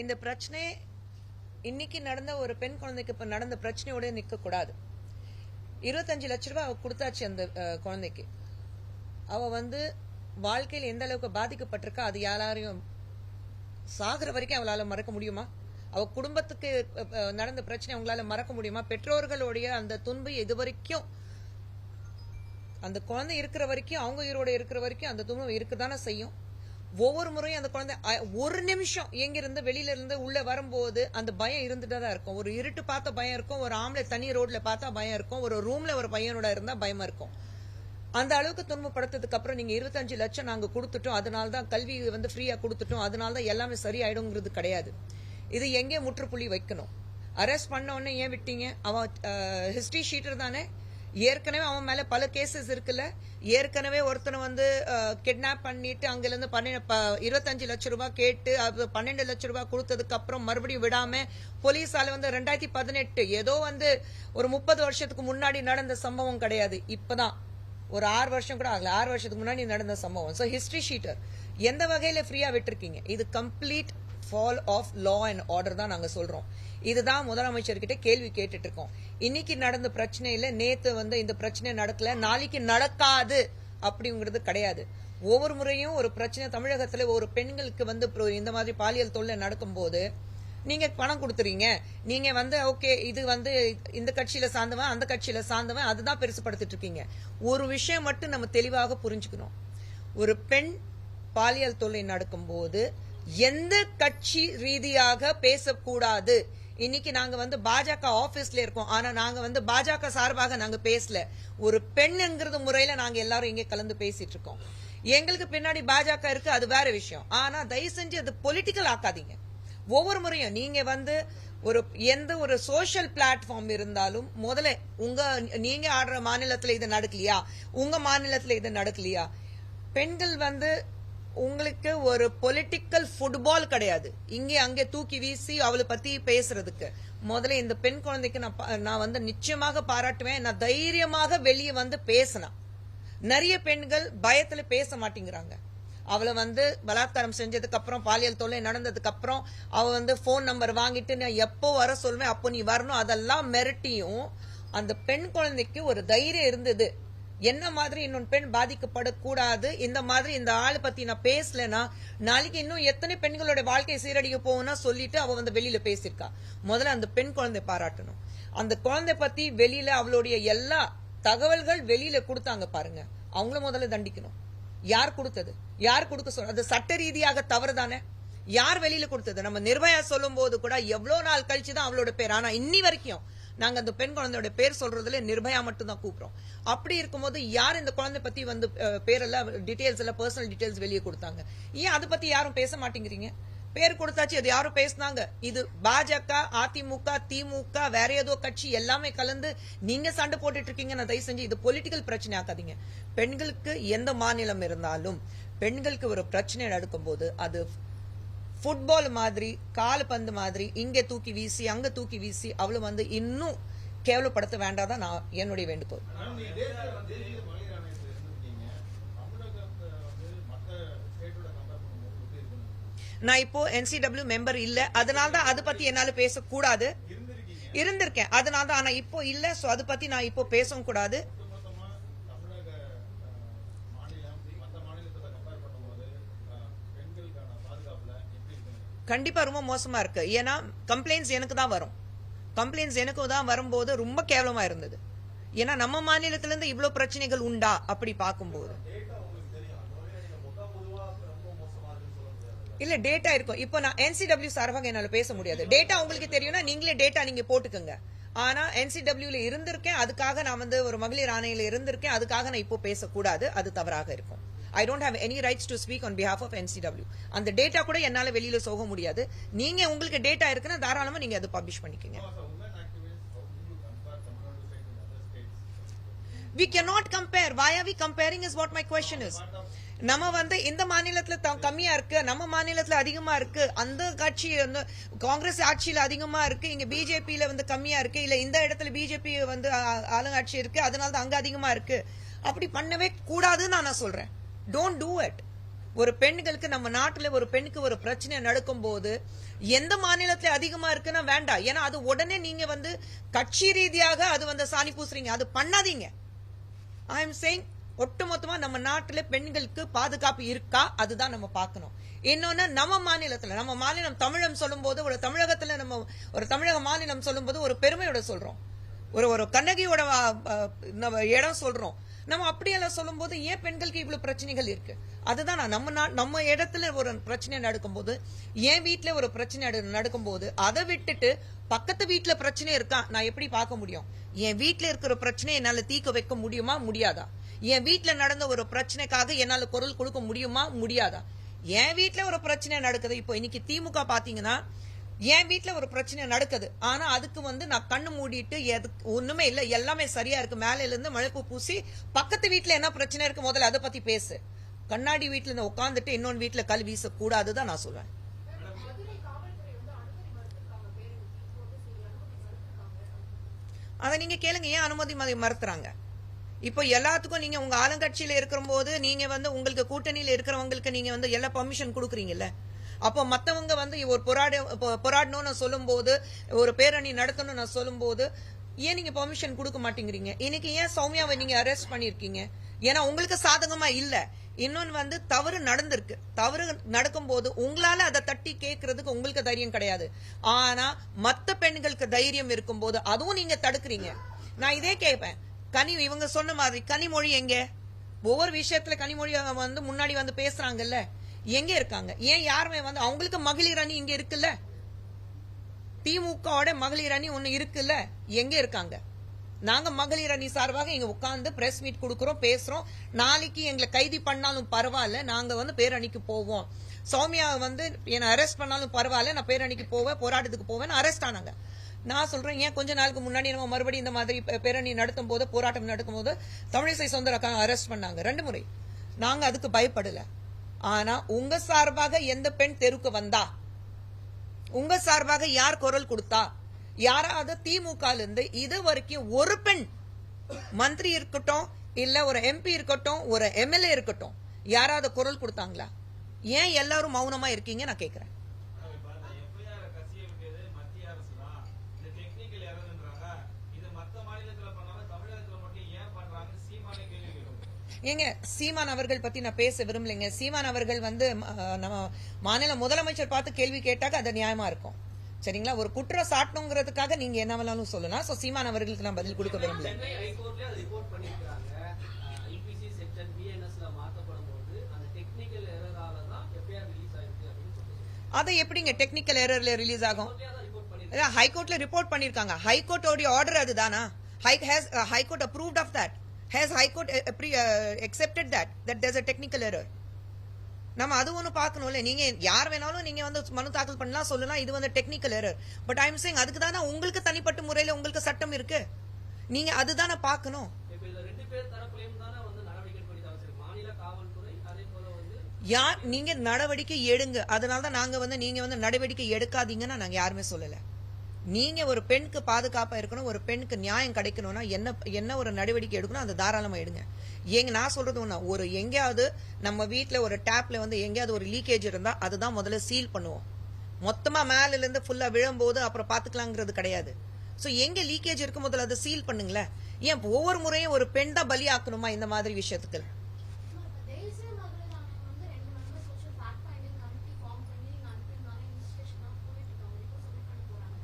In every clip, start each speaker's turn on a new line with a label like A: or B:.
A: இந்த பிரச்சனை இன்னைக்கு நடந்த ஒரு பெண் குழந்தைக்கு இப்ப நடந்த பிரச்சனையோட நிக்க கூடாது இருபத்தஞ்சு லட்ச ரூபாய் அவ கொடுத்தாச்சு அந்த குழந்தைக்கு. அவ வந்து வாழ்க்கையில் எந்த அளவுக்கு பாதிக்கப்பட்டிருக்கா அது யாராரையும் சாகுற வரைக்கும் அவளால மறக்க முடியுமா? அவ குடும்பத்துக்கு நடந்த பிரச்சனை அவங்களால மறக்க முடியுமா? பெற்றோர்களுடைய அந்த துன்பு இது வரைக்கும் அந்த குழந்தை இருக்கிற வரைக்கும் அவங்க உயிரோட இருக்கிற வரைக்கும் அந்த துன்பம் இருக்கதானே செய்யும்? ஒவ்வொரு முறையும் அந்த குழந்தை ஒரு நிமிஷம் எங்கிருந்து வெளியில இருந்து உள்ள வரும்போது அந்த பயம் இருந்துட்டு தான் இருக்கும். ஒரு இருட்டு பார்த்த பயம் இருக்கும் ஒரு ஆம்பளை தனி ரோட்ல பார்த்தா பயம் இருக்கும் ஒரு ரூம்ல ஒரு பையனோட இருந்தா பயமா இருக்கும். அந்த அளவுக்கு துன்பப்படுத்ததுக்கு அப்புறம் நீங்க இருபத்தஞ்சு லட்சம் நாங்க கொடுத்துட்டோம். அதனால தான் கல்வி வந்து ஃப்ரீயா கொடுத்துட்டோம். அதனால தான் எல்லாமே சரியாயிடுங்கிறது கிடையாது. இது எங்கே முற்றுப்புள்ளி வைக்கணும்? அரெஸ்ட் பண்ண உடனே ஏன் விட்டீங்க? அவன் ஹிஸ்டரி ஷீட்டர் தானே? ஏற்கனவே அவன் மேல பல கேசஸ் இருக்குல்ல? ஏற்கனவே ஒருத்தனை வந்து கிட்னாப் பண்ணிட்டு அங்கிருந்து பன்னெண்டு ப- இருபத்தஞ்சு லட்ச ரூபாய் கேட்டு அது பன்னெண்டு லட்ச ரூபாய் கொடுத்ததுக்கு அப்புறம் மறுபடியும் விடாம போலீஸால வந்து ரெண்டாயிரத்தி பதினெட்டு ஏதோ வந்து ஒரு முப்பது வருஷத்துக்கு முன்னாடி நடந்த சம்பவம் கிடையாது. இப்பதான். ஒரு ஆறு வருஷம் கூட ஆகல. ஆறு வருஷத்துக்கு முன்னாடி நடந்த சம்பவம். ஸோ ஹிஸ்டரி ஷீட்டர் எந்த வகையில ஃப்ரீயா விட்டுருக்கீங்க? இது complete fall of law and order தான் நாங்க சொல்றோம். இதுதான் முதலமைச்சர்கிட்ட கேள்வி கேட்டுட்டு இருக்கோம் இன்னைக்கு நடந்த பிரச்சனையில நேத்து வந்து இந்த பிரச்சனை நடக்கல நாளைக்கு நடக்காது அப்படிங்கிறது கிடையாது. ஒவ்வொரு முறையும் ஒரு பிரச்சனை தமிழகத்துல ஒரு பெண்களுக்கு வந்து இந்த மாதிரி பாலியல் தொல்லை நடக்கும்போது நீங்க பணம் கொடுத்துறீங்க. நீங்க வந்து ஓகே இது வந்து இந்த கட்சியில சார்ந்தவன் அந்த கட்சியில சார்ந்தவன் அதுதான் பெருசுப்படுத்திட்டு இருக்கீங்க. ஒரு விஷயம் மட்டும் நம்ம தெளிவாக புரிஞ்சுக்கணும். ஒரு பெண் பாலியல் தொல்லை நடக்கும்போது எந்த கட்சி ரீதியாக பேசக்கூடாது இன்னைக்கு நாங்க வந்து பாஜக ஆபீஸ்ல இருக்கோம். ஆனா நாங்க வந்து பாஜக சார்பாக நாங்க பேசல. ஒரு பெண்ணுங்கிறது முறையில நாங்க எல்லாரும் இங்க கலந்து பேசிட்டு இருக்கோம். எங்களுக்கு பின்னாடி பாஜக இருக்கு அது வேற விஷயம். ஆனா தயவு செஞ்சு அது பொலிட்டிக்கல் ஆக்காதீங்க. ஒவ்வொரு முறையும் நீங்க வந்து ஒரு எந்த ஒரு சோஷியல் பிளாட்ஃபார்ம் இருந்தாலும் முதல்ல உங்க நீங்க ஆடுற மாநிலத்துல இது நடக்கலையா? உங்க மாநிலத்துல இது நடக்கலையா? பெண்கள் வந்து உங்களுக்கு ஒரு பொலிட்டிக்கல் ஃபுட்பால் கிடையாது. இங்கே அங்கே தூக்கி வீசி அவளை பத்தி பேசுறதுக்கு. முதல்ல இந்த பெண் குழந்தைக்கு நான் நான் வந்து நிச்சயமாக பாராட்டுவேன். நான் தைரியமாக வெளியே வந்து பேசினா. நிறைய பெண்கள் பயத்துல பேச மாட்டேங்கிறாங்க. அவளை வந்து பலாத்காரம் செஞ்சதுக்கு அப்புறம் பாலியல் தொல்லை நடந்ததுக்கு அப்புறம் அவ வந்து ஃபோன் நம்பர் வாங்கிட்டு நான் எப்போ வர சொல்வேன் அப்போ நீ வரணும் அதெல்லாம் மிரட்டியும் அந்த பெண் குழந்தைக்கு ஒரு தைரியம் இருந்தது. என்ன மாதிரி இன்னொரு பெண் பாதிக்கப்படக்கூடாது? இந்த மாதிரி இந்த ஆள் பத்தி நான் பேசலனா நாளைக்கு இன்னும் எத்தனை பெண்களோட வாழ்க்கை சீரடிக்க போகும்னா சொல்லிட்டு அவ வந்து வெளியில பேசியிருக்கா. முதல்ல அந்த பெண் குழந்தை பாராட்டணும். அந்த குழந்தை பத்தி வெளியில அவளுடைய எல்லா தகவல்கள் வெளியில கொடுத்தாங்க பாருங்க. அவங்கள முதல்ல தண்டிக்கணும். யார் கொடுத்தது? யார் கொடுக்க சொல்ற அது சட்ட ரீதியாக தவறு தானே யார் வெளியில கொடுத்தது? நம்ம நிர்பயா சொல்லும் போது கூட எவ்வளவு நாள் கழிச்சு தான் அவளோட பேர். ஆனா இன்னி வரைக்கும் நாங்க அந்த பெண் குழந்தையோட பேர் சொல்றதுல நிர்பயா மட்டும் தான் கூப்பிடுறோம். அப்படி இருக்கும்போது யார் இந்த குழந்தை பத்தி வந்து பேரெல்லாம் டீடைல்ஸ் எல்லாம் பர்சனல் டீடைல்ஸ் வெளியே கொடுத்தாங்க? ஏன் அதை பத்தி யாரும் பேச மாட்டேங்கிறீங்க? பேர் கொடுத்தாச்சு அது யாரும் பேசுனாங்க. இது பாஜக அதிமுக திமுக வேற ஏதோ கட்சி எல்லாமே கலந்து நீங்க சண்டை போட்டுட்டு இருக்கீங்க நான் தயவு செஞ்சு இது பொலிட்டிக்கல் பிரச்சனை ஆக்காதீங்க. பெண்களுக்கு எந்த மாநிலம் இருந்தாலும் பெண்களுக்கு ஒரு பிரச்சனை நடக்கும் போது அது ஃபுட்பால் மாதிரி கால்பந்து மாதிரி இங்க தூக்கி வீசி அங்க தூக்கி வீசி அவளை வந்து இன்னும் கேவலப்படுத்த வேண்டாதான் நான் என்னுடைய வேண்டுகோள். நான் இப்போ என்சிடபிள்யூ மெம்பர் இல்ல. அதனால தான் அதை பத்தி என்னால பேசக்கூடாது. இருந்திருக்கேன். அதனால தான் ஆனா இப்போ இல்ல. சோ அதை பத்தி நான் இப்போ பேசவும் கூடாது.
B: எப்படி இருக்குன்னு
A: கண்டிப்பா ரொம்ப மோசமா இருக்கு. ஏன்னா கம்ப்ளைண்ட்ஸ் எனக்கு தான் வரும். கம்ப்ளைண்ட்ஸ் எனக்கு தான் வரும்போது ரொம்ப கேவலமா இருந்தது. ஏன்னா நம்ம மாநிலத்துல இருந்து இவ்வளவு பிரச்சனைகள் உண்டா? அப்படி பார்க்கும்போது. இல்ல டேட்டா இருக்கும். இப்போ நான் என்சிடபிள்யூ சார்பாக என்னால பேச முடியாது. டேட்டா உங்களுக்கு தெரியும்னா நீங்களே டேட்டா நீங்க போட்டுக்கோங்க. ஆனா என்சிடபிள்யூல இருந்திருக்கேன். அதுக்காக நான் வந்து ஒரு மகளிர் ஆணையில இருந்திருக்கேன். அதுக்காக நான் இப்போ பேசக்கூடாது. அது தவறாக இருக்கும். I don't have any rights to speak on behalf of NCW அந்த டேட்டா கூட என்னால் வெளியில் சோக முடியாது. நீங்கள் உங்களுக்கு டேட்டா இருக்குன்னா தாராளமாக நீங்கள் அதை பப்ளிஷ் பண்ணிக்கோங்க.
B: We
A: can not compare why are we comparing is what my question is நம்ம வந்து இந்த மாநிலத்துல த- கம்மியா இருக்கு நம்ம மாநிலத்துல அதிகமா இருக்கு அந்த கட்சி வந்து காங்கிரஸ் ஆட்சியில அதிகமா இருக்கு இங்க பிஜேபியில வந்து கம்மியா இருக்கு இல்ல இந்த இடத்துல பிஜேபி வந்து ஆளுங்கட்சி இருக்கு அதனால தான் அங்க அதிகமா இருக்கு. அப்படி பண்ணவே கூடாதுன்னு நான் நான் சொல்றேன். டோன்ட் டூ இட் ஒரு பெண்களுக்கு நம்ம நாட்டுல ஒரு பெண்ணுக்கு ஒரு பிரச்சனை நடக்கும் போது எந்த மாநிலத்துல அதிகமா இருக்குன்னா வேண்டாம் ஏன்னா அது உடனே நீங்க வந்து கட்சி ரீதியாக அது வந்து சாணி பூசுறீங்க. அது பண்ணாதீங்க. ஐ எம் சேயிங் ஒட்டுமொத்தமா நம்ம நாட்டுல பெண்களுக்கு பாதுகாப்பு இருக்கா? அதுதான் நம்ம பார்க்கணும். இன்னொன்னு நம்ம மாநிலத்துல நம்ம மாநிலம் தமிழம் சொல்லும்போது ஒரு தமிழகத்துல நம்ம ஒரு தமிழக மாநிலம் சொல்லும்போது ஒரு பெருமையோட சொல்றோம். ஒரு ஒரு கண்ணகியோட இடம் சொல்றோம். நம்ம அப்படியெல்லாம் சொல்லும்போது ஏன் பெண்களுக்கு இவ்வளவு பிரச்சனைகள் இருக்கு? அதுதான் நான் நம்ம நா- நம்ம இடத்துல ஒரு பிரச்சனை நடக்கும்போது என் வீட்ல ஒரு பிரச்சனை நடக்கும்போது அதை விட்டுட்டு பக்கத்து வீட்டில் பிரச்சனை இருக்கா? நான் எப்படி பார்க்க முடியும்? என் வீட்ல இருக்கிற பிரச்சனை என்னால தீர்க்க வைக்க முடியுமா? முடியாதா? என் வீட்டில் நடந்த ஒரு பிரச்சனைக்காக என்னால குரல் கொடுக்க முடியுமா? முடியாதா? என் வீட்ல ஒரு பிரச்சனை நடக்குது. இப்போ இன்னைக்கு திமுக பாத்தீங்கன்னா என் வீட்டில் ஒரு பிரச்சனை நடக்குது. ஆனால் அதுக்கு வந்து நான் கண்ணு மூடிட்டு எதுக்கு ஒன்றுமே இல்லை. எல்லாமே சரியா இருக்கு. மேலேருந்து மழைப்பு பூசி பக்கத்து வீட்டில் என்ன பிரச்சனை இருக்கு? முதல்ல அதை பத்தி பேசு. கண்ணாடி வீட்டில் இருந்து உட்காந்துட்டு இன்னொன்று வீட்டில் கல் வீசக்கூடாது தான் நான் சொல்வேன் அதை நீங்க கேளுங்க. ஏன் அனுமதி ம- மறுத்துறாங்க இப்போ எல்லாத்துக்கும் நீங்க உங்க ஆளுங்கட்சியில இருக்கிற போது நீங்க வந்து உங்களுக்கு கூட்டணியில இருக்கிறவங்களுக்கு நீங்க வந்து எல்லா பர்மிஷன் கொடுக்குறீங்கல்ல? அப்போ மற்றவங்க வந்து ஒரு போராட போராடணும்னு போராடணும்னு சொல்லும்போது ஒரு பேரணி நடத்தணும்னு சொல்லும்போது ஏன் நீங்க பெர்மிஷன் கொடுக்க மாட்டேங்கிறீங்க? இன்னைக்கு ஏன் சௌமியாவை நீங்க அரெஸ்ட் பண்ணிருக்கீங்க ஏன்னா உங்களுக்கு சாதகமா இல்ல. இன்னொன்று வந்து தவறு நடந்திருக்கு. தவறு நடக்கும்போது உங்களால அதை தட்டி கேட்கறதுக்கு உங்களுக்கு தைரியம் கிடையாது. ஆனா மற்ற பெண்களுக்கு தைரியம் இருக்கும்போது அதுவும் நீங்க தடுக்கிறீங்க. நான் இதே கேட்பேன் கனி இவங்க சொன்ன மாதிரி கனிமொழி எங்க? ஒவ்வொரு விஷயத்துல கனிமொழி வந்து முன்னாடி வந்து பேசுறாங்கல்ல. எங்க இருக்காங்க? ஏன் யாருமே வந்து அவங்களுக்கு மகளிர் அணி இங்க இருக்குல்ல? திமுகவோட மகளிர் அணி ஒண்ணு இருக்குல்ல? எங்க இருக்காங்க? நாங்க மகளிர் அணி சார்பாக இங்க உட்கார்ந்து பிரஸ் மீட் கொடுக்கறோம் பேசுறோம். நாளைக்கு எங்களை கைது பண்ணாலும் பரவாயில்ல நாங்க வந்து பேரணிக்கு போவோம். சௌமியா வந்து என்னை அரெஸ்ட் பண்ணாலும் பரவாயில்ல நான் பேரணிக்கு போவேன் போராட்டத்துக்கு போவேன் அரெஸ்ட் ஆனாங்க. நான் சொல்றேன் ஏன் கொஞ்ச நாளுக்கு முன்னாடி நம்ம மறுபடியும் இந்த மாதிரி பேரணி நடத்தும் போது போராட்டம் நடக்கும் போது தமிழிசை சொந்தரக்காக அரெஸ்ட் பண்ணாங்க. ரெண்டு முறை. நாங்க அதுக்கு பயப்படல. ஆனா உங்க சார்பாக எந்த பெண் தெருக்கு வந்தா? உங்க சார்பாக யார் குரல் கொடுத்தா? யாராவது திமுக இருந்து இது வரைக்கும் ஒரு பெண் மந்திரி இருக்கட்டும் இல்ல ஒரு எம்பி இருக்கட்டும் ஒரு எம்எல்ஏ இருக்கட்டும் யாராவது குரல் கொடுத்தாங்களா? ஏன் எல்லாரும் மௌனமா இருக்கீங்க? நான் கேக்குறேன்
B: இப்ப அந்த எஃப்ஐஆர் கசியவிட்டது மத்திய அரசு தான் இது டெக்னிக்கல் எரர்ன்றாங்க இது மத்த மாநிலத்துல பண்ணாம தமிழகத்துல மட்டும் ஏன் பண்றாங்க சீமானே கேள்வி கேட்கும்
A: ஏங்க சீமான் அவர்கள் பத்தி நான் பேச விரும்பலைங்க. சீமான் அவர்கள் வந்து நம்ம மாநில முதலமைச்சர் பார்த்து கேள்வி கேட்டாக்க அது நியாயமா இருக்கும். சரிங்களா? ஒரு குற்றம் சாட்டணுங்கிறதுக்காக நீங்க என்ன வேணாலும் சொல்லலாம். சோ சீமான் அவர்களுக்கு நான் பதில் கொடுக்க விரும்பல.
C: அது
A: எப்படிங்க டெக்னிக்கல் எரர்ல ரிலீஸ் ஆகும்? ஹைகோர்ட்ல ரிப்போர்ட் பண்ணிருக்காங்க. ஹைகோர்ட்டோட ஆர்டர் அதுதானா? High has high court approved of that has high court accepted that that there's a technical error நம்ம அது ஒன்று பார்க்கணும்ல. நீங்க யார் வேணாலும் நீங்க வந்து மனு தாக்கல் பண்ணலாம் சொல்லலாம். இது வந்து டெக்னிக்கல் எரர் பட் ஐம் சேங் அதுக்கு தானே உங்களுக்கு தனிப்பட்ட முறையில உங்களுக்கு சட்டம் இருக்கு. நீங்க அதுதானே பார்க்கணும். யார் நீங்க நடவடிக்கை எடுங்க. அதனால தான் நாங்க வந்து நீங்க வந்து நடவடிக்கை எடுக்காதீங்கன்னா நாங்க யாருமே சொல்லல. நீங்க ஒரு பெண்ணுக்கு பாதுகாப்பா இருக்கணும் ஒரு பெண்ணுக்கு நியாயம் கிடைக்கணும்னா என்ன என்ன ஒரு நடவடிக்கை எடுக்கணும் அதை தாராளமா எடுங்க. எங்க நான் சொல்றது ஒண்ணு ஒரு எங்கேயாவது நம்ம வீட்டுல ஒரு டேப்ல வந்து எங்கேயாவது ஒரு லீக்கேஜ் இருந்தா அதுதான் முதல்ல சீல் பண்ணுவோம். மொத்தமா மேல இருந்து ஃபுல்லா விழும்போது அப்புறம் பாத்துக்கலாங்கிறது கிடையாது. சோ எங்க லீக்கேஜ் இருக்கும் முதல்ல அதை சீல் பண்ணுங்களேன். ஏன் ஒவ்வொரு முறையும் ஒரு பெண் தான் பலியாக்கணுமா இந்த மாதிரி விஷயத்துக்கு
D: தேசிய மகளிர் ஆணையம் வந்து ரெண்டு மெம்பர்ஸ் வச்சு ஃபேக்ட் ஃபைண்டிங் கமிட்டி ஃபார்ம் பண்ணி நீங்க அனுப்பியிருந்தாங்க இன்வெஸ்டிகேஷனாக போயிட்டு இருக்காங்க இப்போ சப்மிட் பண்ணி போறாங்க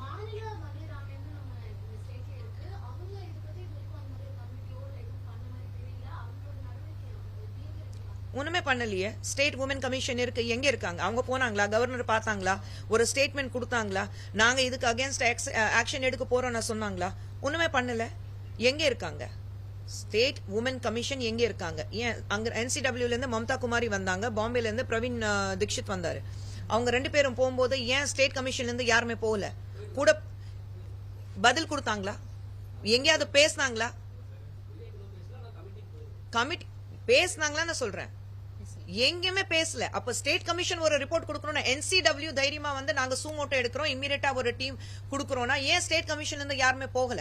D: மாநில மகளிர் ஆணையம்னு நம்ம இந்த ஸ்டேட்ல இருக்கு அவங்க இதை பத்தி இது வரைக்கும் அந்த மாதிரி கமிட்டியோ இல்லை எதுவும் பண்ண மாதிரி தெரியல அவங்களோட நடவடிக்கை எப்படி
A: ஒன்றுமே பண்ணலையே. ஸ்டேட் உமன் கமிஷன் இருக்கு. எங்கே இருக்காங்க? அவங்க போனாங்களா? கவர்னர் பார்த்தாங்களா? ஒரு ஸ்டேட்மெண்ட் கொடுத்தாங்களா? நாங்கள் இதுக்கு அகேன்ஸ்ட் ஆக்ஷன் எடுக்க போறோம்னு சொன்னாங்களா? ஒன்றுமே பண்ணலை. எங்கே இருக்காங்க? ஸ்டேட் உமன் கமிஷன் எங்கே இருக்காங்க? ஏன் அங்கே என்சிடபிள்யூலேருந்து மம்தா குமாரி வந்தாங்க. பாம்பேலேருந்து பிரவீன் தீக்ஷித் வந்தார். அவங்க ரெண்டு பேரும் போகும்போது ஏன் ஸ்டேட் கமிஷன்லேருந்து யாருமே போகல? கூட பதில் கொடுத்தாங்களா? எங்கேயாவது பேசுனாங்களா? கமிட்டி பேசுனாங்களான்னு சொல்றேன். எங்கேயுமே பேசல. அப்ப ஸ்டேட் கமிஷன் ஒரு ரிப்போர்ட் கொடுக்கணும்னா என்சிடபிள்யூ தைரியமா வந்து நாங்க சூமோட்டோ எடுக்கிறோம். இம்மீடியட்டா ஒரு டீம் கொடுக்கறோம்னா ஏன் ஸ்டேட் கமிஷன் இருந்து யாருமே போகல?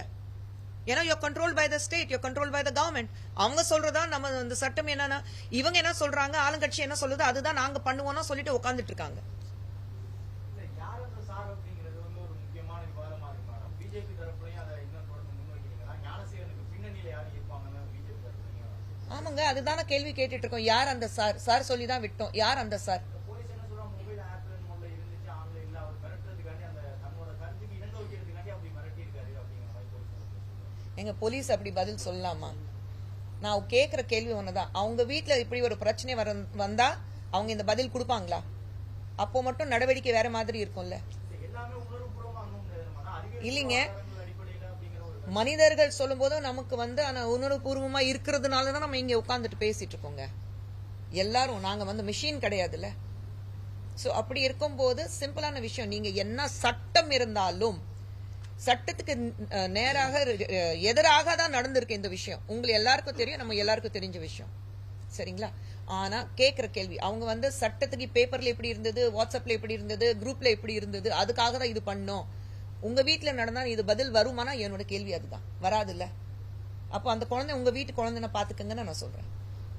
A: ஏன்னா you control by the state you control by the government அவங்க சொல்றதா நம்ம இந்த சட்டம் என்னன்னா இவங்க என்ன சொல்றாங்க ஆளுங்கட்சி என்ன சொல்லுது அதுதான் நாங்க பண்ணுவோம்னா சொல்லிட்டு உட்காந்துட்டு இருக்காங்க
B: இல்ல யார் அந்த சார் அப்படிங்கிறது வந்து ஒரு முக்கியமான விவாதமா இருக்கு மேடம் பிஜேபி தரப்புலையும் அதை இன்னும் தொடர்ந்து முன்வைக்கிறீங்களா ஞானசேகரனுக்கு பின்னணியில யார் இருப்பாங்கன்னு பிஜேபி தரப்புலையும்
A: ஆமாங்க அதுதானே கேள்வி கேட்டுட்டு இருக்கோம் யார் அந்த சார்? சார் சொல்லி தான் விட்டோம். யார் அந்த சார். எங்க போலீஸ் அப்படி பதில் சொல்லலாமா? நான் கேக்குற கேள்வி ஒண்ணுதான். அவங்க வீட்ல இப்படி ஒரு பிரச்சனை வர வந்தா அவங்க இந்த பதில் கொடுப்பாங்களா? அப்போ மட்டும் நடவடிக்கை வேற மாதிரி இருக்கும்ல.
B: இது மனிதர்கள் சொல்லும்
A: மனிதர்கள் சொல்லும்போதும் நமக்கு வந்து ஆனா உணர்வுபூர்வமா இருக்கிறதுனால தான் நம்ம இங்க உட்காந்துட்டு பேசிட்டு இருக்கோங்க எல்லாரும் நாங்க வந்து மிஷின் கிடையாதுல்ல. சோ அப்படி இருக்கும்போது சிம்பிளான விஷயம் நீங்க என்ன சட்டம் இருந்தாலும் சட்டத்துக்கு நேராக எதிராக தான் நடந்திருக்கு இந்த விஷயம். உங்களுக்கு எல்லாருக்கும் தெரியும் நம்ம எல்லாருக்கும் தெரிஞ்ச விஷயம். சரிங்களா? ஆனா கேக்குற கேள்வி அவங்க வந்து சட்டத்துக்கு பேப்பர்ல எப்படி இருந்தது வாட்ஸ்அப்ல எப்படி இருந்தது குரூப்ல எப்படி இருந்தது அதுக்காக தான் இது பண்ணோம். உங்க வீட்டில் நடந்தா இது பதில் வருமானா? என்னோட கேள்வி அதுதான். வராதுல்ல? அப்போ அந்த குழந்தை உங்க வீட்டு குழந்தைன பாத்துக்கங்கன்னு நான் சொல்றேன்.